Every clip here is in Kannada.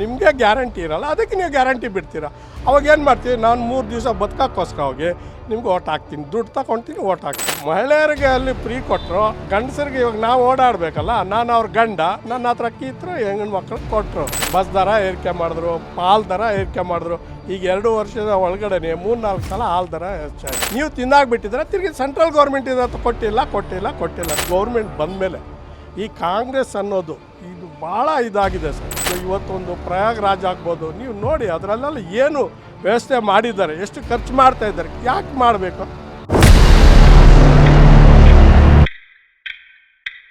ನಿಮಗೆ ಗ್ಯಾರಂಟಿ ಇರಲ್ಲ, ಅದಕ್ಕೆ ನೀವು ಗ್ಯಾರಂಟಿ ಬಿಡ್ತೀರಾ? ಅವಾಗ ಏನು ಮಾಡ್ತೀವಿ, ನಾನು ಮೂರು ದಿವಸ ಬದುಕೋಕ್ಕೋಸ್ಕರ ಹೋಗಿ ನಿಮ್ಗೆ ಓಟ್ ಹಾಕ್ತೀನಿ. ದುಡ್ಡು ತಗೊಳ್ತೀನಿ ಓಟ್ ಹಾಕ್ತೀನಿ. ಮಹಿಳೆಯರಿಗೆ ಅಲ್ಲಿ ಫ್ರೀ ಕೊಟ್ಟರು ಗಂಡಸರಿಗೆ ಇವಾಗ ನಾವು ಓಡಾಡಬೇಕಲ್ಲ, ನಾನು ಅವ್ರ ಗಂಡ ನನ್ನ ಹತ್ರ ಕೀತ್ರು ಹೆಂಗಣ್ಣ ಮಕ್ಳಿಗೆ ಕೊಟ್ಟರು ಬಸ್ ದರ ಏರಿಕೆ ಮಾಡಿದ್ರು, ಪಾಲ್ ದರ ಏರಿಕೆ ಮಾಡಿದ್ರು. ಈಗ ಎರಡು ವರ್ಷದ ಒಳಗಡೆ ಮೂರು ನಾಲ್ಕು ಸಲ ಹಾಲು ದರ ಹೆಚ್ಚಾಗಿ ನೀವು ತಿಂದಾಗ್ಬಿಟ್ಟಿದ್ರೆ ತಿರುಗಿ ಸೆಂಟ್ರಲ್ ಗೌರ್ಮೆಂಟ್ ಇದು ಕೊಟ್ಟಿಲ್ಲ ಕೊಟ್ಟಿಲ್ಲ ಕೊಟ್ಟಿಲ್ಲ. ಗೌರ್ಮೆಂಟ್ ಬಂದಮೇಲೆ ಈ ಕಾಂಗ್ರೆಸ್ ಅನ್ನೋದು, ಇದು ಭಾಳ ಇದಾಗಿದೆ ಸರ್. ಇವತ್ತೊಂದು ಪ್ರಯಾಗ್ರಾಜ್ ಆಗ್ಬೋದು. ನೀವು ನೋಡಿ ಅದರಲ್ಲೆಲ್ಲ ಏನು ವ್ಯವಸ್ಥೆ ಮಾಡಿದ್ದಾರೆ ಎಷ್ಟು ಖರ್ಚು ಮಾಡ್ತಾ ಇದ್ದಾರೆ ಯಾಕೆ ಮಾಡಬೇಕು?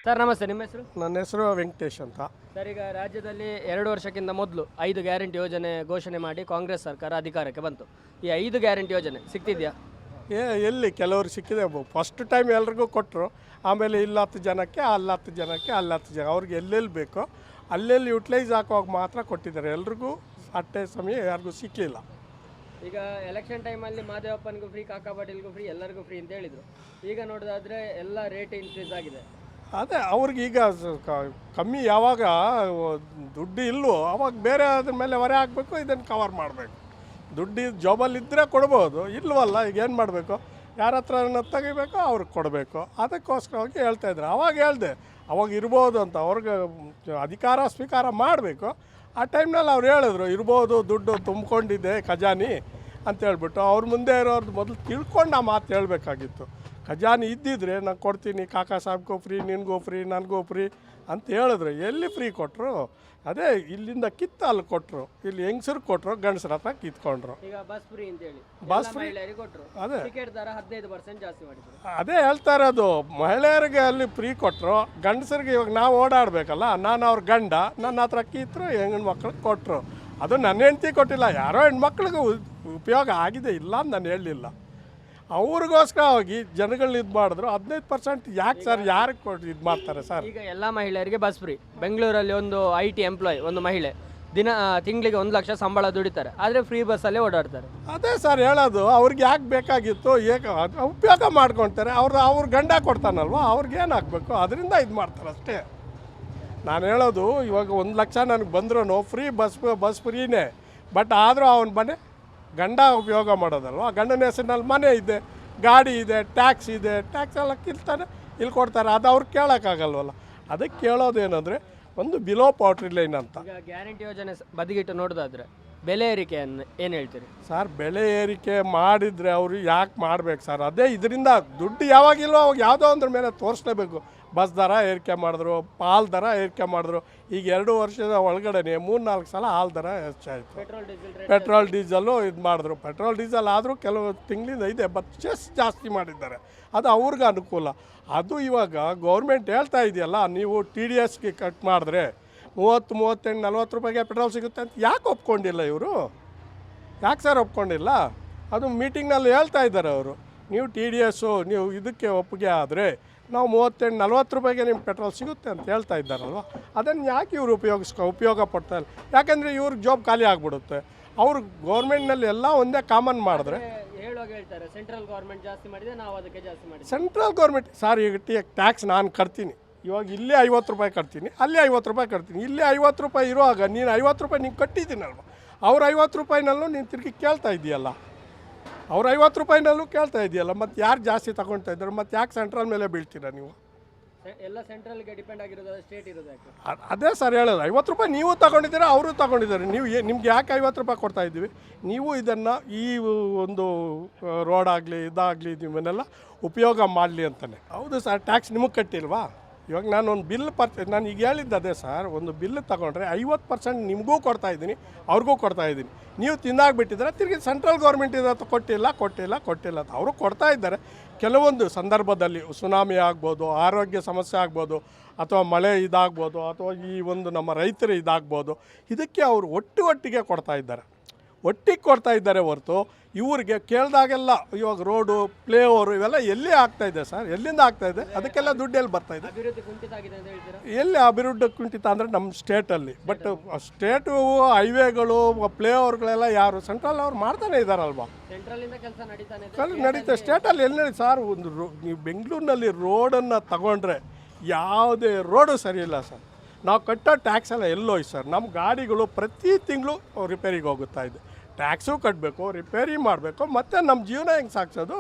ಸರ್ ನಮಸ್ತೆ ನಿಮ್ಮ ಹೆಸರು? ನನ್ನ ಹೆಸರು ವೆಂಕಟೇಶ್ ಅಂತ. ಸರ್ ಈಗ ರಾಜ್ಯದಲ್ಲಿ ಎರಡು ವರ್ಷಕ್ಕಿಂತ ಮೊದಲು ಐದು ಗ್ಯಾರಂಟಿ ಯೋಜನೆ ಘೋಷಣೆ ಮಾಡಿ ಕಾಂಗ್ರೆಸ್ ಸರ್ಕಾರ ಅಧಿಕಾರಕ್ಕೆ ಬಂತು. ಈ ಐದು ಗ್ಯಾರಂಟಿ ಯೋಜನೆ ಸಿಗ್ತಿದೆಯಾ ಏ ಎಲ್ಲಿ ಕೆಲವರು ಸಿಕ್ಕಿದೆ ಫಸ್ಟ್ ಟೈಮ್ ಎಲ್ರಿಗೂ ಕೊಟ್ಟರು ಆಮೇಲೆ ಇಲ್ಲಿ ಹತ್ತು ಜನಕ್ಕೆ ಅಲ್ಲ ಹತ್ತು ಜನಕ್ಕೆ ಅಲ್ಲಿ ಹತ್ತು ಜನ ಅವ್ರಿಗೆ ಎಲ್ಲೆಲ್ಲಿ ಬೇಕೋ ಅಲ್ಲೆಲ್ಲಿ ಯುಟಿಲೈಸ್ ಹಾಕುವಾಗ ಮಾತ್ರ ಕೊಟ್ಟಿದ್ದಾರೆ. ಎಲ್ರಿಗೂ ಅಟ್ಟೆ ಸಮಯ ಯಾರಿಗೂ ಸಿಕ್ಕಲಿಲ್ಲ ಈಗ ಎಲೆಕ್ಷನ್ ಟೈಮಲ್ಲಿ ಮಾದೇವಪ್ಪನಿಗೂ ಫ್ರೀ ಕಾಕಾ ಪಾಟೀಲ್ಗೂ ಫ್ರೀ ಎಲ್ಲರಿಗೂ ಫ್ರೀ ಅಂತ ಹೇಳಿದರು. ಈಗ ನೋಡೋದಾದ್ರೆ ಎಲ್ಲ ರೇಟ್ ಇನ್ಕ್ರೀಸ್ ಆಗಿದೆ. ಅದೇ ಅವ್ರಿಗೆ ಈಗ ಕಮ್ಮಿ ಯಾವಾಗ ದುಡ್ಡು ಇಲ್ಲವೋ ಅವಾಗ ಬೇರೆ ಅದ್ರ ಮೇಲೆ ಹೊರೆ ಹಾಕಬೇಕು ಇದನ್ನು ಕವರ್ ಮಾಡಬೇಕು. ದುಡ್ಡು ಜಾಬಲ್ಲಿ ಇದ್ದರೆ ಕೊಡ್ಬೋದು ಇಲ್ವಲ್ಲ ಈಗ ಏನು ಮಾಡಬೇಕು? ಯಾರ ಹತ್ರ ತೆಗಿಬೇಕೋ ಅವ್ರಿಗೆ ಕೊಡಬೇಕು. ಅದಕ್ಕೋಸ್ಕರವಾಗಿ ಹೇಳ್ತಾ ಇದ್ರು. ಅವಾಗ ಹೇಳ್ದೆ, ಅವಾಗ ಇರ್ಬೋದು ಅಂತ ಅವ್ರಿಗೆ ಅಧಿಕಾರ ಸ್ವೀಕಾರ ಮಾಡಬೇಕು. ಆ ಟೈಮ್ನಲ್ಲಿ ಅವ್ರು ಹೇಳಿದ್ರು, ಇರ್ಬೋದು, ದುಡ್ಡು ತುಂಬಿಕೊಂಡಿದ್ದೆ ಖಜಾನಿ ಅಂತ ಹೇಳ್ಬಿಟ್ಟು. ಅವ್ರ ಮುಂದೆ ಇರೋರ್ದು ಮೊದಲು ತಿಳ್ಕೊಂಡು ಆ ಮಾತು ಹೇಳಬೇಕಾಗಿತ್ತು. ಖಜಾನಿ ಇದ್ದಿದ್ರೆ ನಾನು ಕೊಡ್ತೀನಿ, ಕಾಕಾ ಸಾಬ್ಗೂ ಫ್ರೀ ನಿನಗೂ ಫ್ರೀ ನನಗೂ ಫ್ರೀ ಅಂತ ಹೇಳಿದ್ರು. ಎಲ್ಲಿ ಫ್ರೀ ಕೊಟ್ಟರು ಅದೇ ಇಲ್ಲಿಂದ ಕಿತ್ತು ಅಲ್ಲಿ ಕೊಟ್ಟರು ಇಲ್ಲಿ ಹೆಂಗಸರು ಕೊಟ್ಟರು ಗಂಡಸ್ರ ಹತ್ರ ಕಿತ್ಕೊಂಡ್ರು. ಈಗ ಬಸ್ ಫ್ರೀ ಅಂತ ಹೇಳಿ ಬಸ್ ಎಲ್ಲ ಮಹಿಳೆಯರಿಗೆ ಕೊಟ್ಟರು ಅದೇ. ಟಿಕೆಟ್ ದರ ಹದಿನೈದು ಪರ್ಸೆಂಟ್ ಜಾಸ್ತಿ ಮಾಡಿದ್ರು. ಅದೇ ಹೇಳ್ತಾ ಇರೋದು ಮಹಿಳೆಯರಿಗೆ ಅಲ್ಲಿ ಫ್ರೀ ಕೊಟ್ಟರು ಗಂಡಸರಿಗೆ ಇವಾಗ ನಾವು ಓಡಾಡಬೇಕಲ್ಲ ನಾನು ಅವ್ರ ಗಂಡ ನನ್ನ ಹತ್ರ ಕಿತ್ತರು ಹೆಣ್ಣು ಮಕ್ಳಿಗೆ ಕೊಟ್ಟರು ಅದು ನನ್ನ ಹೆಂಡತಿ ಕೊಟ್ಟಿಲ್ಲ ಯಾರೋ ಹೆಣ್ಮಕ್ಳಿಗೆ ಉಪಯೋಗ ಆಗಿದೆ ಇಲ್ಲ ಅಂತ ನಾನು ಹೇಳಲಿಲ್ಲ. ಅವ್ರಿಗೋಸ್ಕರ ಹೋಗಿ ಜನಗಳು ಇದು ಮಾಡಿದ್ರು. ಹದಿನೈದು ಪರ್ಸೆಂಟ್ ಯಾಕೆ ಸರ್ ಯಾರಿಗೆ ಕೊಟ್ಟು ಇದು ಮಾಡ್ತಾರೆ ಸರ್? ಈಗ ಎಲ್ಲ ಮಹಿಳೆಯರಿಗೆ ಬಸ್ ಫ್ರೀ. ಬೆಂಗಳೂರಲ್ಲಿ ಒಂದು ಐ ಟಿ ಎಂಪ್ಲಾಯ್ ಒಂದು ಮಹಿಳೆ. ದಿನ ತಿಂಗಳಿಗೆ ಒಂದು ಲಕ್ಷ ಸಂಬಳ ದುಡಿತಾರೆ. ಆದರೆ ಫ್ರೀ ಬಸ್ಸಲ್ಲೇ ಓಡಾಡ್ತಾರೆ. ಅದೇ ಸರ್ ಹೇಳೋದು. ಅವ್ರಿಗೆ ಯಾಕೆ ಬೇಕಾಗಿತ್ತು ಏಕ ಉಪಯೋಗ ಮಾಡ್ಕೊತಾರೆ. ಅವ್ರು ಅವ್ರ ಗಂಡ ಕೊಡ್ತಾನಲ್ವ? ಅವ್ರಿಗೆ ಏನು ಹಾಕ್ಬೇಕು ಅದರಿಂದ ಇದು ಮಾಡ್ತಾರೆ ಅಷ್ಟೇ. ನಾನು ಹೇಳೋದು ಇವಾಗ ಒಂದು ಲಕ್ಷ ನನಗೆ ಬಂದ್ರೂ ಫ್ರೀ ಬಸ್ ಬಸ್ ಫ್ರೀನೇ. ಬಟ್ ಆದರೂ ಅವನು ಮನೆ ಗಂಡ ಉಪಯೋಗ ಮಾಡೋದಲ್ವ? ಗಂಡನ ಹೆಸರಿನಲ್ಲಿ ಮನೆ ಇದೆ ಗಾಡಿ ಇದೆ ಟ್ಯಾಕ್ಸ್ ಇದೆ ಟ್ಯಾಕ್ಸ್ ಎಲ್ಲ ಕಿಲ್ತಾನೆ ಇಲ್ಲಿ ಕೊಡ್ತಾರೆ. ಅದು ಅವ್ರು ಕೇಳೋಕ್ಕಾಗಲ್ವಲ್ಲ? ಅದಕ್ಕೆ ಕೇಳೋದೇನೆಂದರೆ ಒಂದು ಬಿಲೋ ಪೌಟ್ರಿ ಲೈನ್ ಅಂತ. ಈಗ ಗ್ಯಾರಂಟಿ ಯೋಜನೆ ಸ- ಬದಿಗಿಟ್ಟು ನೋಡೋದಾದ್ರೆ ಬೆಲೆ ಏರಿಕೆಯನ್ನು ಏನು ಹೇಳ್ತೀರಿ? ಸರ್ ಬೆಲೆ ಏರಿಕೆ ಮಾಡಿದರೆ ಅವರು ಯಾಕೆ ಮಾಡ್ಬೇಕು ಸರ್? ಅದೇ ಇದರಿಂದ ದುಡ್ಡು ಯಾವಾಗಿಲ್ವೋ ಅವಾಗ ಯಾವುದೋ ಒಂದ್ರ ಮೇಲೆ ತೋರಿಸ್ಲೇಬೇಕು. ಬಸ್ ದರ ಏರಿಕೆ ಮಾಡಿದ್ರು ಪಾಲ್ ದರ ಏರಿಕೆ ಮಾಡಿದ್ರು. ಈಗ ಎರಡು ವರ್ಷದ ಒಳಗಡೆ ಮೂರು ನಾಲ್ಕು ಸಲ ಹಾಲು ದರ ಹೆಚ್ಚಾಯಿತು. ಪೆಟ್ರೋಲ್ ಡೀಸೆಲ್ ಇದು ಮಾಡಿದ್ರು. ಪೆಟ್ರೋಲ್ ಡೀಸೆಲ್ ಆದರೂ ಕೆಲವು ತಿಂಗಳಿಂದ ಇದೆ ಬಟ್ ಚೆಸ್ ಜಾಸ್ತಿ ಮಾಡಿದ್ದಾರೆ. ಅದು ಅವ್ರಿಗೆ ಅನುಕೂಲ. ಅದು ಇವಾಗ ಗೌರ್ಮೆಂಟ್ ಹೇಳ್ತಾ ಇದೆಯಲ್ಲ ನೀವು ಟಿ ಡಿ ಎಸ್ಗೆ ಕಟ್ ಮಾಡಿದ್ರೆ ಮೂವತ್ತು ಮೂವತ್ತೆಂಟು ನಲ್ವತ್ತು ರೂಪಾಯಿಗೆ ಪೆಟ್ರೋಲ್ ಸಿಗುತ್ತೆ ಅಂತ ಯಾಕೆ ಒಪ್ಕೊಂಡಿಲ್ಲ ಇವರು? ಯಾಕೆ ಸರ್ ಒಪ್ಕೊಂಡಿಲ್ಲ? ಅದು ಮೀಟಿಂಗ್ನಲ್ಲಿ ಹೇಳ್ತಾ ಇದ್ದಾರೆ ಅವರು. ನೀವು ಟಿ ಡಿ ಎಸ್ಸು ನೀವು ಇದಕ್ಕೆ ಒಪ್ಪಿಗೆ ಆದರೆ ನಾವು ಮೂವತ್ತೆಂಟು ನಲ್ವತ್ತು ರೂಪಾಯಿಗೆ ನಿಮ್ಗೆ ಪೆಟ್ರೋಲ್ ಸಿಗುತ್ತೆ ಅಂತ ಹೇಳ್ತಾ ಇದ್ದಾರಲ್ವ? ಅದನ್ನು ಯಾಕೆ ಇವರು ಉಪಯೋಗಿಸ್ಕೊ ಉಪಯೋಗ ಪಡ್ತಾ ಇಲ್ಲ? ಯಾಕೆಂದರೆ ಇವ್ರಿಗೆ ಜಾಬ್ ಖಾಲಿ ಆಗಿಬಿಡುತ್ತೆ. ಅವರು ಗೌರ್ಮೆಂಟ್ನಲ್ಲಿ ಎಲ್ಲ ಒಂದೇ ಕಾಮನ್ ಮಾಡಿದ್ರೆ ಸೆಂಟ್ರಲ್ ಗೌರ್ಮೆಂಟ್ ಜಾಸ್ತಿ ಮಾಡಿದೆ ನಾವು ಅದಕ್ಕೆ ಜಾಸ್ತಿ ಮಾಡಿ ಸೆಂಟ್ರಲ್ ಗೌರ್ಮೆಂಟ್ ಸರ್ ಈಗ ಟಿ ಟ್ಯಾಕ್ಸ್ ನಾನು ಕಟ್ತೀನಿ. ಇವಾಗ ಇಲ್ಲೇ ಐವತ್ತು ರೂಪಾಯಿ ಕಟ್ತೀನಿ ಅಲ್ಲೇ ಐವತ್ತು ರೂಪಾಯಿ ಕಟ್ತೀನಿ. ಇಲ್ಲೇ ಐವತ್ತು ರೂಪಾಯಿ ಇರುವಾಗ ನೀನು ಐವತ್ತು ರೂಪಾಯಿ ನೀನು ಕಟ್ಟಿದ್ದೀನಲ್ವ? ಅವ್ರು ಐವತ್ತು ರೂಪಾಯಿನಲ್ಲೂ ನೀನು ತಿರುಗಿ ಕೇಳ್ತಾ ಇದೆಯಲ್ಲ? ಅವ್ರ ಐವತ್ತು ರೂಪಾಯಿನಲ್ಲೂ ಕೇಳ್ತಾ ಇದೆಯಲ್ಲ ಮತ್ತು ಯಾರು ಜಾಸ್ತಿ ತಗೊಳ್ತಾ ಇದ್ದಾರೆ ಮತ್ತು ಯಾಕೆ ಸೆಂಟ್ರಲ್ ಮೇಲೆ ಬೀಳ್ತೀರಾ ನೀವು? ಎಲ್ಲ ಸೆಂಟ್ರಲ್ಗೆ ಡಿಪೆಂಡ್ ಆಗಿರೋದು ಸ್ಟೇಟ್ ಇರೋದು ಯಾಕೆ? ಅ- ಅದೇ ಸರ್ ಹೇಳಲ್ಲ ಐವತ್ತು ರೂಪಾಯಿ ನೀವು ತಗೊಂಡಿದ್ದೀರಾ ಅವರು ತಗೊಂಡಿದ್ದಾರೆ. ನೀವು ಏ- ನಿಮ್ಗೆ ಯಾಕೆ ಐವತ್ತು ರೂಪಾಯಿ ಕೊಡ್ತಾ ಇದ್ದೀವಿ? ನೀವು ಇದನ್ನು ಈ ಒಂದು ರೋಡ್ ಆಗಲಿ ಇದಾಗಲಿ ನಿಮ್ಮನ್ನೆಲ್ಲ ಉಪಯೋಗ ಮಾಡಲಿ ಅಂತಲೇ ಹೌದು ಸರ್ ಟ್ಯಾಕ್ಸ್ ನಿಮಗೆ ಕಟ್ಟಿಲ್ವಾ? ಇವಾಗ ನಾನು ಒಂದು ಬಿಲ್ ಪರ್ಚೆ ನಾನು ಈಗ ಹೇಳಿದ್ದು ಅದೇ ಸರ್, ಒಂದು ಬಿಲ್ ತಗೊಂಡ್ರೆ ಐವತ್ತು ಪರ್ಸೆಂಟ್ ನಿಮಗೂ ಕೊಡ್ತಾ ಇದ್ದೀನಿ, ಅವ್ರಿಗೂ ಕೊಡ್ತಾ ಇದ್ದೀನಿ. ನೀವು ತಿಂದಾಗ್ಬಿಟ್ಟಿದ್ರೆ ತಿರುಗಿ ಸೆಂಟ್ರಲ್ ಗೌರ್ಮೆಂಟ್ ಇದ್ದ ಕೊಟ್ಟಿಲ್ಲ ಕೊಟ್ಟಿಲ್ಲ ಕೊಟ್ಟಿಲ್ಲ ಅಂತ ಅವರು ಕೊಡ್ತಾ ಇದ್ದಾರೆ. ಕೆಲವೊಂದು ಸಂದರ್ಭದಲ್ಲಿ ಸುನಾಮಿ ಆಗ್ಬೋದು, ಆರೋಗ್ಯ ಸಮಸ್ಯೆ ಆಗ್ಬೋದು, ಅಥವಾ ಮಳೆ ಇದಾಗ್ಬೋದು, ಅಥವಾ ಈ ಒಂದು ನಮ್ಮ ರೈತರು ಇದಾಗ್ಬೋದು, ಇದಕ್ಕೆ ಅವರು ಒಟ್ಟು ಒಟ್ಟಿಗೆ ಕೊಡ್ತಾ ಇದ್ದಾರೆ. ಒಟ್ಟಿಗೆ ಕೊಡ್ತಾ ಇದ್ದಾರೆ ಹೊರತು ಇವ್ರಿಗೆ ಕೇಳಿದಾಗೆಲ್ಲ ಇವಾಗ ರೋಡು ಪ್ಲೇ ಓವರ್ ಇವೆಲ್ಲ ಎಲ್ಲಿ ಆಗ್ತಾ ಇದೆ ಸರ್? ಎಲ್ಲಿಂದ ಆಗ್ತಾ ಇದೆ? ಅದಕ್ಕೆಲ್ಲ ದುಡ್ಡು ಎಲ್ಲಿ ಬರ್ತಾ ಇದೆ. ಎಲ್ಲಿ ಅಭಿವೃದ್ಧಿ ಕುಂಠಿತ ಅಂದರೆ ನಮ್ಮ ಸ್ಟೇಟಲ್ಲಿ. ಬಟ್ ಸ್ಟೇಟು ಹೈವೇಗಳು ಪ್ಲೇ ಓವರ್ಗಳೆಲ್ಲ ಯಾರು? ಸೆಂಟ್ರಲ್ ಅವ್ರು ಮಾಡ್ತಾನೆ ಇದ್ದಾರಲ್ವಾ? ನಡೀತದೆ ಸ್ಟೇಟಲ್ಲಿ ಎಲ್ಲಿ ನಡೀತು? ಸರ್ ಒಂದು ನೀವು ಬೆಂಗಳೂರಿನಲ್ಲಿ ರೋಡನ್ನು ತಗೊಂಡ್ರೆ ಯಾವುದೇ ರೋಡು ಸರಿಯಿಲ್ಲ ಇಲ್ಲ ಸರ್. ನಾವು ಕಟ್ಟೋ ಟ್ಯಾಕ್ಸ್ ಎಲ್ಲ ಎಲ್ಲೋಯ್ತು ಸರ್. ನಮ್ಮ ಗಾಡಿಗಳು ಪ್ರತಿ ತಿಂಗಳು ರಿಪೇರಿಗೆ ಹೋಗುತ್ತಾ ಇದೆ. ಟ್ಯಾಕ್ಸು ಕಟ್ಟಬೇಕು ರಿಪೇರಿ ಮಾಡಬೇಕು, ಮತ್ತು ನಮ್ಮ ಜೀವನ ಹೆಂಗೆ ಸಾಕ್ಸೋದು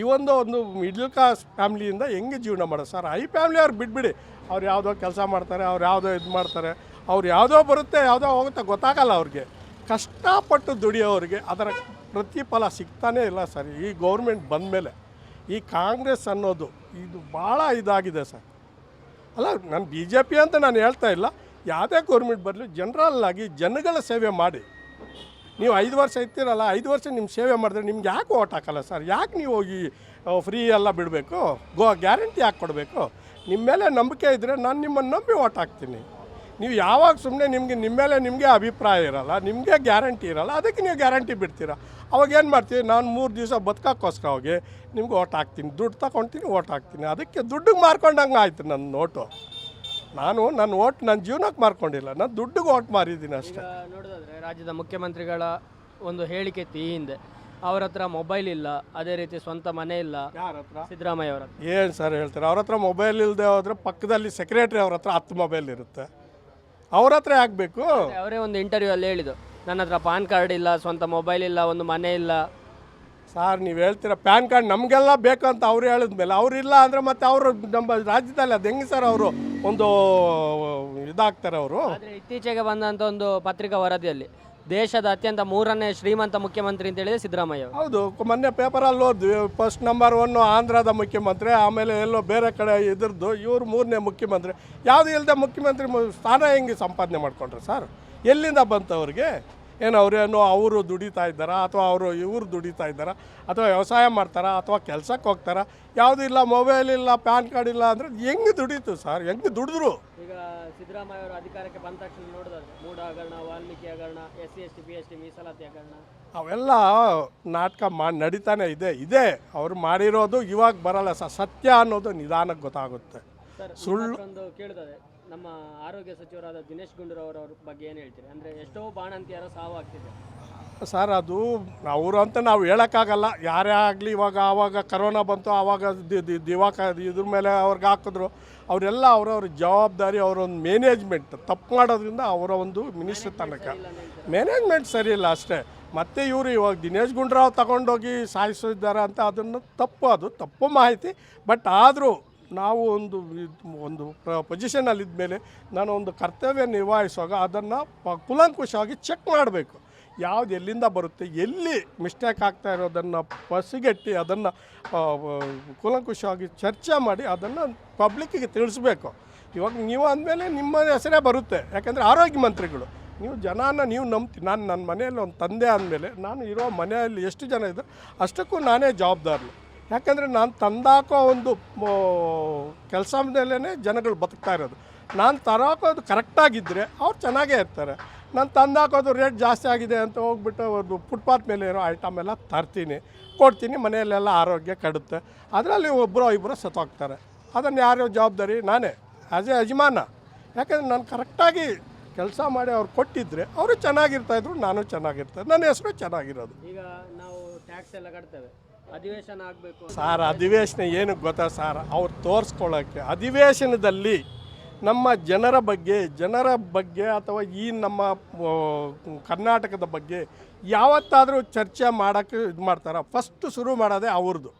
ಈ ಒಂದು ಒಂದು ಮಿಡ್ಲ್ ಕ್ಲಾಸ್ ಫ್ಯಾಮ್ಲಿಯಿಂದ ಹೆಂಗೆ ಜೀವನ ಮಾಡೋದು? ಸರ್ ಐ ಫ್ಯಾಮ್ಲಿ ಅವ್ರು ಬಿಟ್ಬಿಡಿ. ಅವ್ರು ಯಾವುದೋ ಕೆಲಸ ಮಾಡ್ತಾರೆ, ಅವ್ರು ಯಾವುದೋ ಇದು ಮಾಡ್ತಾರೆ, ಅವ್ರು ಯಾವುದೋ ಬರುತ್ತೆ, ಯಾವುದೋ ಹೋಗುತ್ತೆ, ಗೊತ್ತಾಗಲ್ಲ ಅವ್ರಿಗೆ. ಕಷ್ಟಪಟ್ಟು ದುಡಿಯೋರಿಗೆ ಅದರ ಪ್ರತಿಫಲ ಸಿಗ್ತಾನೇ ಇಲ್ಲ ಸರ್. ಈ ಗೌರ್ಮೆಂಟ್ ಬಂದಮೇಲೆ, ಈ ಕಾಂಗ್ರೆಸ್ ಅನ್ನೋದು ಇದು ಭಾಳ ಇದಾಗಿದೆ ಸರ್. ಅಲ್ಲ, ನಾನು ಬಿ ಜೆ ಪಿ ಅಂತ ನಾನು ಹೇಳ್ತಾ ಇಲ್ಲ. ಯಾವುದೇ ಗೌರ್ಮೆಂಟ್ ಬರಲಿ ಜನರಲ್ಲಾಗಿ ಜನಗಳ ಸೇವೆ ಮಾಡಿ. ನೀವು ಐದು ವರ್ಷ ಇರ್ತೀರಲ್ಲ, ಐದು ವರ್ಷ ನಿಮ್ಮ ಸೇವೆ ಮಾಡಿದ್ರೆ ನಿಮ್ಗೆ ಯಾಕೆ ಓಟ್ ಹಾಕಲ್ಲ ಸರ್? ಯಾಕೆ ನೀವು ಹೋಗಿ ಫ್ರೀ ಎಲ್ಲ ಬಿಡಬೇಕು? ಗೋ ಗ್ಯಾರಂಟಿ ಯಾಕೆ ಕೊಡಬೇಕು? ನಿಮ್ಮ ಮೇಲೆ ನಂಬಿಕೆ ಇದ್ದರೆ ನಾನು ನಿಮ್ಮನ್ನು ನಂಬಿ ಓಟ್ ಹಾಕ್ತೀನಿ. ನೀವು ಯಾವಾಗ ಸುಮ್ಮನೆ ನಿಮಗೆ ನಿಮ್ಮ ಮೇಲೆ ನಿಮಗೆ ಅಭಿಪ್ರಾಯ ಇರಲ್ಲ, ನಿಮಗೆ ಗ್ಯಾರಂಟಿ ಇರಲ್ಲ, ಅದಕ್ಕೆ ನೀವು ಗ್ಯಾರಂಟಿ ಬಿಡ್ತೀರಾ? ಅವಾಗ ಏನು ಮಾಡ್ತೀವಿ ನಾನು ಮೂರು ದಿವಸ ಬದುಕೋಕ್ಕೋಸ್ಕರ ಹೋಗಿ ನಿಮ್ಗೆ ಓಟ್ ಹಾಕ್ತೀನಿ, ದುಡ್ಡು ತಗೊಳ್ತೀನಿ ಓಟ್ ಹಾಕ್ತೀನಿ. ಅದಕ್ಕೆ ದುಡ್ಡಿಗೆ ಮಾರ್ಕೊಂಡಂಗೆ ಆಯಿತು ನನ್ನ ನೋಟು. ನಾನು ನನ್ನ ಓಟ್ ನನ್ನ ಜೀವನಕ್ಕೆ ಮಾರ್ಕೊಂಡಿಲ್ಲ. ನಾನು ದುಡ್ಡಿಗೆ ಓಟ್ ಮಾರಿದ್ದೀನಿ ಅಷ್ಟೇ. ನೋಡೋದಾದ್ರೆ ರಾಜ್ಯದ ಮುಖ್ಯಮಂತ್ರಿಗಳ ಒಂದು ಹೇಳಿಕೆ ಇತ್ತು ಈ ಹಿಂದೆ. ಅವ್ರ ಹತ್ರ ಮೊಬೈಲ್ ಇಲ್ಲ ಅದೇ ರೀತಿ ಸ್ವಂತ ಮನೆ ಇಲ್ಲ. ಯಾರ ಹತ್ರ? ಸಿದ್ದರಾಮಯ್ಯ ಅವರ ಹತ್ರ. ಏನು ಸರ್ ಹೇಳ್ತಾರೆ? ಅವ್ರ ಹತ್ರ ಮೊಬೈಲ್ ಇಲ್ಲದೆ ಹೋದ್ರೆ ಪಕ್ಕದಲ್ಲಿ ಸೆಕ್ರೆಟ್ರಿ ಅವ್ರ ಹತ್ರ ಹತ್ತು ಮೊಬೈಲ್ ಇರುತ್ತೆ. ಅವ್ರ ಹತ್ರ ಆಗಬೇಕು ಬೇಕು? ಅವರೇ ಒಂದು ಇಂಟರ್ವ್ಯೂ ಅಲ್ಲಿ ಹೇಳಿದ್ದು. ನನ್ನ ಹತ್ರ ಪಾನ್ ಕಾರ್ಡ್ ಇಲ್ಲ ಸ್ವಂತ ಮೊಬೈಲ್ ಇಲ್ಲ ಒಂದು ಮನೆ ಇಲ್ಲ. ಸರ್ ನೀವು ಹೇಳ್ತೀರ ಪ್ಯಾನ್ ಕಾರ್ಡ್ ನಮಗೆಲ್ಲ ಬೇಕು ಅಂತ ಅವ್ರು ಹೇಳಿದ್ಮೇಲೆ ಅವ್ರಿಲ್ಲ ಅಂದರೆ ಮತ್ತೆ ಅವರು ನಮ್ಮ ರಾಜ್ಯದಲ್ಲಿ ಅದು ಹೆಂಗೆ ಸರ್ ಅವರು? ಒಂದು ಇದಾಗ್ತಾರೆ ಅವರು. ಆದರೆ ಇತ್ತೀಚೆಗೆ ಬಂದಂಥ ಒಂದು ಪತ್ರಿಕಾ ವರದಿಯಲ್ಲಿ ದೇಶದ ಅತ್ಯಂತ ಮೂರನೇ ಶ್ರೀಮಂತ ಮುಖ್ಯಮಂತ್ರಿ ಅಂತ ಹೇಳಿದ್ರೆ ಸಿದ್ದರಾಮಯ್ಯ ಅವರು. ಹೌದು ಮೊನ್ನೆ ಪೇಪರಲ್ಲಿ ಓದ್ವಿ ಫಸ್ಟ್ ನಂಬರ್ ಒನ್ ಆಂಧ್ರದ ಮುಖ್ಯಮಂತ್ರಿ ಆಮೇಲೆ ಎಲ್ಲೋ ಬೇರೆ ಕಡೆ ಇದ್ರದ್ದು ಇವ್ರು ಮೂರನೇ ಮುಖ್ಯಮಂತ್ರಿ. ಯಾವುದು ಇಲ್ಲದೆ ಮುಖ್ಯಮಂತ್ರಿ ಮು- ಸ್ಥಾನ ಹೆಂಗೆ ಸಂಪಾದನೆ ಮಾಡ್ಕೊಂಡ್ರೆ ಸರ್? ಎಲ್ಲಿಂದ ಬಂತು ಅವ್ರಿಗೆ? ಏನು ಅವರೇನೋ ಅವರು ದುಡಿತಾ ಇದ್ದಾರಾ ಅಥವಾ ಅವರು ಇವರು ದುಡಿತಾ ಇದ್ದಾರಾ ಅಥವಾ ವ್ಯವಸಾಯ ಮಾಡ್ತಾರಾ ಅಥವಾ ಕೆಲಸಕ್ಕೆ ಹೋಗ್ತಾರಾ? ಯಾವುದೂ ಇಲ್ಲ ಮೊಬೈಲ್ ಇಲ್ಲ ಪ್ಯಾನ್ ಕಾರ್ಡ್ ಇಲ್ಲ ಅಂದರೆ ಹೆಂಗೆ ದುಡೀತು ಸರ್? ಹೆಂಗೆ ದುಡಿದ್ರು? ಈಗ ಸಿದ್ದರಾಮಯ್ಯ ಅವರು ಅಧಿಕಾರಕ್ಕೆ ಬಂದ ತಕ್ಷಣ ನೋಡಿದ್ರೆ ಮೂಡ ಹಗರಣ ವಾಲ್ಮೀಕಿ ಹಗರಣ S C S T B S T ಮೀಸಲಾತಿ ಹಗರಣ. ಅವೆಲ್ಲ ನಾಟಕ ಮಾಡಿ ನಡೀತಾನೆ ಇದೆ ಇದೆ. ಅವ್ರು ಮಾಡಿರೋದು ಇವಾಗ ಬರಲ್ಲ ಸರ್. ಸತ್ಯ ಅನ್ನೋದು ನಿಧಾನಕ್ಕೆ ಗೊತ್ತಾಗುತ್ತೆ. ಸುಳ್ಳು ಒಂದು ಕೇಳಿದರೆ ನಮ್ಮ ಆರೋಗ್ಯ ಸಚಿವರಾದ ದಿನೇಶ್ ಗುಂಡೂರಾವ್ ಅವ್ರ ಬಗ್ಗೆ ಏನು ಹೇಳ್ತೀರಿ? ಅಂದರೆ ಎಷ್ಟೋ ಬಾಣಂತಿಯರ ಸಾವು ಆಗ್ತಿದೆ. ಸರ್ ಅದು ಅವರು ಅಂತ ನಾವು ಹೇಳೋಕ್ಕಾಗಲ್ಲ. ಯಾರೇ ಆಗಲಿ ಇವಾಗ ಆವಾಗ ಕರೋನಾ ಬಂತು ಆವಾಗ ದಿವಾಕ ಇದ್ರ ಮೇಲೆ ಅವ್ರಿಗೆ ಹಾಕಿದ್ರು. ಅವರೆಲ್ಲ ಅವರವ್ರ ಜವಾಬ್ದಾರಿ ಅವರೊಂದು ಮ್ಯಾನೇಜ್ಮೆಂಟ್ ತಪ್ಪು ಮಾಡೋದ್ರಿಂದ ಅವರ ಒಂದು ಮಿನಿಸ್ಟ್ರ್ ತನಕ. ಮ್ಯಾನೇಜ್ಮೆಂಟ್ ಸರಿ ಇಲ್ಲ ಅಷ್ಟೇ. ಮತ್ತೆ ಇವರು ಇವಾಗ ದಿನೇಶ್ ಗುಂಡ್ರಾವ್ ತಗೊಂಡೋಗಿ ಸಾಯಿಸಿದ್ದಾರೆ ಅಂತ ಅದನ್ನು ತಪ್ಪು ಅದು ತಪ್ಪು ಮಾಹಿತಿ. ಬಟ್ ಆದರೂ ನಾವು ಒಂದು ಒಂದು ಪೊಸಿಷನಲ್ಲಿ ಇದ್ಮೇಲೆ ನಾನು ಒಂದು ಕರ್ತವ್ಯ ನಿರ್ವಹಿಸುವಾಗ ಅದನ್ನು ಕುಲಂಕುಷವಾಗಿ ಚೆಕ್ ಮಾಡಬೇಕು. ಯಾವ್ದು ಎಲ್ಲಿಂದ ಬರುತ್ತೆ, ಎಲ್ಲಿ ಮಿಸ್ಟೇಕ್ ಆಗ್ತಾ ಇರೋದನ್ನು ಪಸಿಗಟ್ಟಿ ಅದನ್ನು ಕುಲಂಕುಷವಾಗಿ ಚರ್ಚೆ ಮಾಡಿ ಅದನ್ನು ಪಬ್ಲಿಕ್ಕಿಗೆ ತಿಳಿಸ್ಬೇಕು. ಇವಾಗ ನೀವು ಅಂದಮೇಲೆ ನಿಮ್ಮ ಹೆಸರೇ ಬರುತ್ತೆ. ಯಾಕಂದರೆ ಆರೋಗ್ಯ ಮಂತ್ರಿಗಳು. ನೀವು ಜನಾನ ನೀವು ನಂಬ್ತೀನಿ ನಾನು ನನ್ನ ಮನೆಯಲ್ಲಿ ಒಂದು ತಂದೆ ಅಂದಮೇಲೆ ನಾನು ಇರೋ ಮನೆಯಲ್ಲಿ ಎಷ್ಟು ಜನ ಇದ್ದರು ಅಷ್ಟಕ್ಕೂ ನಾನೇ ಜವಾಬ್ದಾರಿ ಯಾಕಂದರೆ ನಾನು ತಂದಾಕೋ ಒಂದು ಕೆಲಸ ಮೇಲೇ ಜನಗಳು ಬದುಕ್ತಾ ಇರೋದು. ನಾನು ತರೋಕೋದು ಕರೆಕ್ಟಾಗಿದ್ದರೆ ಅವ್ರು ಚೆನ್ನಾಗೇ ಇರ್ತಾರೆ. ನಾನು ತಂದಾಕೋದು ರೇಟ್ ಜಾಸ್ತಿ ಆಗಿದೆ ಅಂತ ಹೋಗ್ಬಿಟ್ಟು ಒಂದು ಫುಟ್ಪಾತ್ ಮೇಲೆ ಇರೋ ಐಟಮ್ ಎಲ್ಲ ತರ್ತೀನಿ. ಕೊಡ್ತೀನಿ, ಮನೆಯಲ್ಲೆಲ್ಲ ಆರೋಗ್ಯ ಕಡುತ್ತೆ. ಅದರಲ್ಲಿ ಒಬ್ಬರು ಇಬ್ಬರು ಸತ್ತೋಗ್ತಾರೆ. ಅದನ್ನು ಯಾರು ಜವಾಬ್ದಾರಿ? ನಾನೇ ಆ್ಯಸ್ ಎ ಯಜಮಾನ. ಯಾಕಂದರೆ ನಾನು ಕರೆಕ್ಟಾಗಿ ಕೆಲಸ ಮಾಡಿ ಅವ್ರು ಕೊಟ್ಟಿದ್ದರೆ ಅವರು ಚೆನ್ನಾಗಿರ್ತಾಯಿದ್ರು ನಾನು ಚೆನ್ನಾಗಿರ್ತಾರೆ ನನ್ನ ಹೆಸರು ಚೆನ್ನಾಗಿರೋದು. ಈಗ ನಾವು ಟ್ಯಾಕ್ಸ್ ಎಲ್ಲ ಕಟ್ತೇವೆ. ಅಧಿವೇಶನ ಆಗಬೇಕು ಸಾರ್, ಅಧಿವೇಶನ ಏನು ಗೊತ್ತಾ ಸಾರ್? ಅವ್ರು ತೋರಿಸ್ಕೊಳ್ಳೋಕ್ಕೆ ಅಧಿವೇಶನದಲ್ಲಿ ನಮ್ಮ ಜನರ ಬಗ್ಗೆ ಜನರ ಬಗ್ಗೆ ಅಥವಾ ಈ ನಮ್ಮ ಕರ್ನಾಟಕದ ಬಗ್ಗೆ ಯಾವತ್ತಾದರೂ ಚರ್ಚೆ ಮಾಡೋಕ್ಕೆ ಇದು ಮಾಡ್ತಾರೆ. ಫಸ್ಟ್ ಶುರು ಮಾಡೋದೇ ಅವ್ರದ್ದು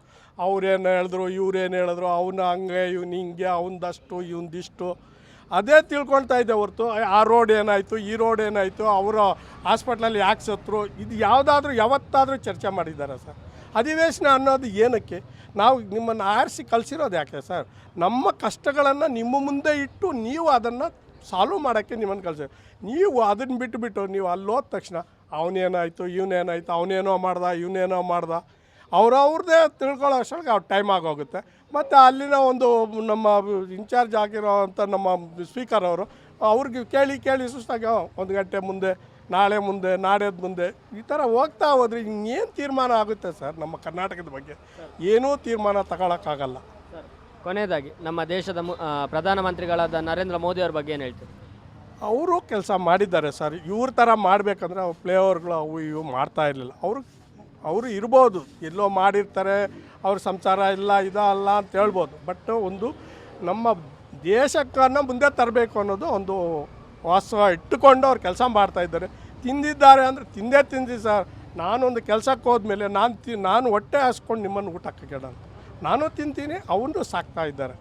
ಅವ್ರೇನು ಹೇಳಿದ್ರು ಇವ್ರೇನು ಹೇಳಿದ್ರು, ಅವನ ಹಂಗೆ, ಇವ್ನು ಹಿಂಗೆ, ಅವನದಷ್ಟು ಇವಂದಿಷ್ಟು ಅದೇ ತಿಳ್ಕೊಳ್ತಾ ಇದ್ದೆ ಹೊರ್ತು ಆ ರೋಡ್ ಏನಾಯಿತು, ಈ ರೋಡ್ ಏನಾಯಿತು, ಅವರು ಹಾಸ್ಪಿಟ್ಲಲ್ಲಿ ಯಾಕೆ ಸತ್ರು, ಇದು ಯಾವುದಾದ್ರೂ ಯಾವತ್ತಾದರೂ ಚರ್ಚೆ ಮಾಡಿದ್ದಾರೆ ಸರ್? ಅಧಿವೇಶನ ಅನ್ನೋದು ಏನಕ್ಕೆ? ನಾವು ನಿಮ್ಮನ್ನು ಆರಿಸಿ ಕಳಿಸಿರೋದು ಯಾಕೆ ಸರ್? ನಮ್ಮ ಕಷ್ಟಗಳನ್ನು ನಿಮ್ಮ ಮುಂದೆ ಇಟ್ಟು ನೀವು ಅದನ್ನು ಸಾಲ್ವ್ ಮಾಡೋಕ್ಕೆ ನಿಮ್ಮನ್ನು ಕಳಿಸಿ. ನೀವು ಅದನ್ನು ಬಿಟ್ಟುಬಿಟ್ಟು ನೀವು ಅಲ್ಲಿ ಹೋದ ತಕ್ಷಣ ಅವನೇನಾಯಿತು, ಇವನೇನಾಯಿತು, ಅವನೇನೋ ಮಾಡ್ದ, ಇವನೇನೋ ಮಾಡ್ದ. ಅವ್ರವ್ರದ್ದೇ ತಿಳ್ಕೊಳ್ಳೋ ಅಷ್ಟೊಳಗೆ ಅವ್ರು ಟೈಮ್ ಆಗೋಗುತ್ತೆ. ಮತ್ತು ಅಲ್ಲಿನ ಒಂದು ನಮ್ಮ ಇನ್ಚಾರ್ಜ್ ಆಗಿರೋ ಅಂಥ ನಮ್ಮ ಸ್ಪೀಕರ್ ಅವರು ಅವ್ರಿಗೆ ಕೇಳಿ ಕೇಳಿ ಸುಸ್ತಾಗಿ ಒಂದು ಗಂಟೆ ಮುಂದೆ ನಾಳೆ ಮುಂದೆ ನಾಳೆದ ಮುಂದೆ ಈ ಥರ ಹೋಗ್ತಾ ಹೋದ್ರೆ ಇನ್ನೇನು ತೀರ್ಮಾನ ಆಗುತ್ತೆ ಸರ್ ನಮ್ಮ ಕರ್ನಾಟಕದ ಬಗ್ಗೆ? ಏನೂ ತೀರ್ಮಾನ ತಗೊಳಕ್ಕಾಗಲ್ಲ. ಕೊನೆಯದಾಗಿ ನಮ್ಮ ದೇಶದ ಪ್ರಧಾನಮಂತ್ರಿಗಳಾದ ನರೇಂದ್ರ ಮೋದಿ ಅವ್ರ ಬಗ್ಗೆ ಏನು ಹೇಳ್ತೀರಿ? ಅವರು ಕೆಲಸ ಮಾಡಿದ್ದಾರೆ ಸರ್. ಇವ್ರ ಥರ ಮಾಡಬೇಕಂದ್ರೆ ಅವ್ರು ಪ್ಲೇಯರ್ಗಳು ಅವು ಇವು ಮಾಡ್ತಾ ಇರಲಿಲ್ಲ. ಅವರು ಅವರು ಇರ್ಬೋದು. ಎಲ್ಲೋ ಮಾಡಿರ್ತಾರೆ ಅವ್ರ ಸಂಸಾರ ಇಲ್ಲ ಇದ ಅಲ್ಲ ಅಂತ ಹೇಳ್ಬೋದು. ಬಟ್ ಒಂದು ನಮ್ಮ ದೇಶಕ್ಕನ್ನು ಮುಂದೆ ತರಬೇಕು ಅನ್ನೋದು ಒಂದು ವಾಸ್ತವ ಇಟ್ಟುಕೊಂಡು ಅವ್ರು ಕೆಲಸ ಮಾಡ್ತಾ ಇದ್ದಾರೆ. ತಿಂದಿದ್ದಾರೆ ಅಂದರೆ ತಿಂದೇ ತಿಂದಿ ಸರ್. ನಾನೊಂದು ಕೆಲಸಕ್ಕೆ ಹೋದ್ಮೇಲೆ ನಾನು ತಿ ನಾನು ಹೊಟ್ಟೆ ಹಾಸ್ಕೊಂಡು ನಿಮ್ಮನ್ನು ಊಟ ಹಾಕೋಣ ನಾನು ತಿಂತೀನಿ ಅವನು ಸಾಕ್ತಾ ಇದ್ದಾರೆ.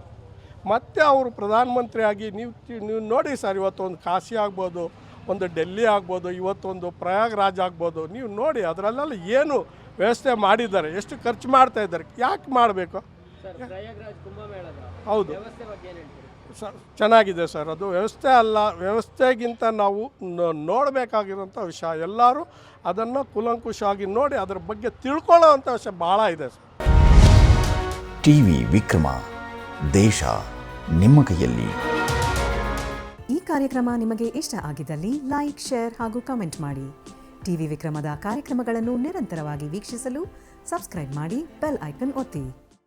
ಮತ್ತು ಅವರು ಪ್ರಧಾನಮಂತ್ರಿ ಆಗಿ ನೀವು ನೀವು ನೋಡಿ ಸರ್ ಇವತ್ತು ಒಂದು ಕಾಶಿ ಆಗ್ಬೋದು ಒಂದು ಡೆಲ್ಲಿ ಆಗ್ಬೋದು ಇವತ್ತೊಂದು ಪ್ರಯಾಗ್ರಾಜ್ ಆಗ್ಬೋದು. ನೀವು ನೋಡಿ ಅದರಲ್ಲೆಲ್ಲ ಏನು ವ್ಯವಸ್ಥೆ ಮಾಡಿದ್ದಾರೆ ಎಷ್ಟು ಖರ್ಚು ಮಾಡ್ತಾ ಇದ್ದಾರೆ ಯಾಕೆ ಮಾಡಬೇಕು? ಹೌದು. ಸ ಚೆನ್ನಾಗಿದೆ ಸರ್. ಅದು ವ್ಯವಸ್ಥೆ ಅಲ್ಲ ವ್ಯವಸ್ಥೆಗಿಂತ ನಾವು ನೋಡಬೇಕಾಗಿರುವಂಥ ನೋಡಬೇಕಾಗಿರೋಂಥ ವಿಷಯ. ಎಲ್ಲರೂ ಅದನ್ನು ಕುಲಂಕುಷವಾಗಿ ನೋಡಿ ಅದರ ಬಗ್ಗೆ ತಿಳ್ಕೊಳ್ಳೋ ಅಂಥ ವಿಷಯ ಭಾಳ ಇದೆ ಸರ್. ಟಿವಿ ವಿಕ್ರಮ ದೇಶ ನಿಮ್ಮ ಕೈಯಲ್ಲಿ. ಈ ಕಾರ್ಯಕ್ರಮ ನಿಮಗೆ ಇಷ್ಟ ಆಗಿದ್ದಲ್ಲಿ ಲೈಕ್ ಶೇರ್ ಹಾಗೂ ಕಮೆಂಟ್ ಮಾಡಿ. ಟಿವಿ ವಿಕ್ರಮದ ಕಾರ್ಯಕ್ರಮಗಳನ್ನು ನಿರಂತರವಾಗಿ ವೀಕ್ಷಿಸಲು ಸಬ್ಸ್ಕ್ರೈಬ್ ಮಾಡಿ ಬೆಲ್ ಐಕನ್ ಒತ್ತಿ.